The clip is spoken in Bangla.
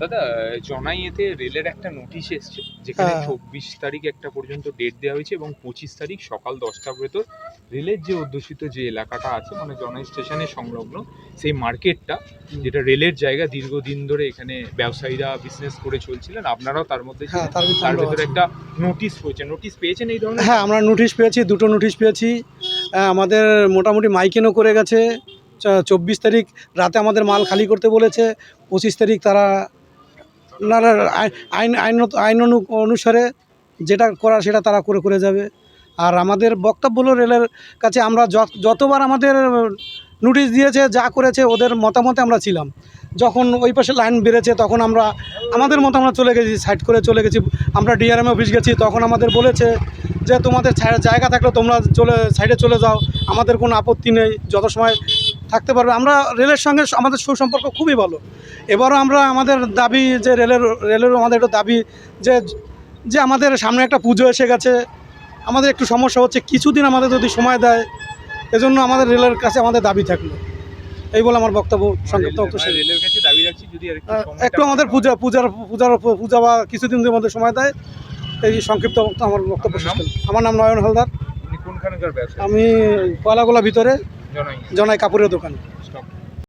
দাদা জনাইয়েতে রেলের একটা নোটিশ এসছে যেখানে হ্যাঁ। চব্বিশ তারিখ একটা পর্যন্ত ডেট দেওয়া হয়েছে এবং পঁচিশ তারিখ সকাল দশটার ভেতর রেলের যে অধ্যুষিত যে এলাকাটা আছে মানে জনাই স্টেশনের সংলগ্ন সেই মার্কেটটা যেটা রেলের জায়গা দীর্ঘদিন ধরে এখানে ব্যবসায়ীরা বিজনেস করে চলছিলেন আপনারাও তার মধ্যে হ্যাঁ। তার ভেতরে একটা নোটিশ হয়েছে। নোটিশ পেয়েছেন এই ধরনের? হ্যাঁ আমরা নোটিশ পেয়েছি দুটো নোটিশ পেয়েছি। আমাদের মোটামুটি মাইকেনও করে গেছে। চব্বিশ তারিখ রাতে আমাদের মাল খালি করতে বলেছে পঁচিশ তারিখ তারা আই- আইন আইন আইন অনুসারে যেটা করার সেটা তারা করে করে যাবে। আর আমাদের বক্তব্য হলো রেলের কাছে আমরা যত- যতবার আমাদের নোটিশ দিয়েছে, যা করেছে, ওদের মতামতে আমরা ছিলাম। যখন ওই পাশে লাইন বেড়েছে, তখন আমরা, আমাদের মতো আমরা চলে গেছি, সাইড করে চলে গেছি। আমরা ডিআরএম অফিস গেছি, তখন আমাদের বলেছে যে, তোমাদের জায়গা থাকলে তোমরা চলে, সাইডে চলে যাও। আমাদের কোনো আপত্তি নেই, যত সময় থাকতে পারবে। আমরা রেলের সঙ্গে আমাদের সুসম্পর্ক খুবই ভালো। এবারও আমরা আমাদের দাবি যে রেলের রেলেরও আমাদের একটা দাবি যে যে আমাদের সামনে একটা পুজো এসে গেছে। আমাদের একটু সমস্যা হচ্ছে কিছুদিন আমাদের যদি সময় দেয় এজন্য আমাদের রেলের কাছে আমাদের দাবি থাকল। এই বলে আমার বক্তব্য সংক্ষিপ্ত রেলের কাছে দাবি রাখছি যদি একটু আমাদের পূজা পূজার পূজার পূজা বা কিছুদিন আমাদের সময় দেয় এই সংক্ষিপ্ত আমার বক্তব্য আমার নাম নয়ন হালদার। আমি কয়লাগোলা ভিতরে জনাই কাপড়ের দোকান।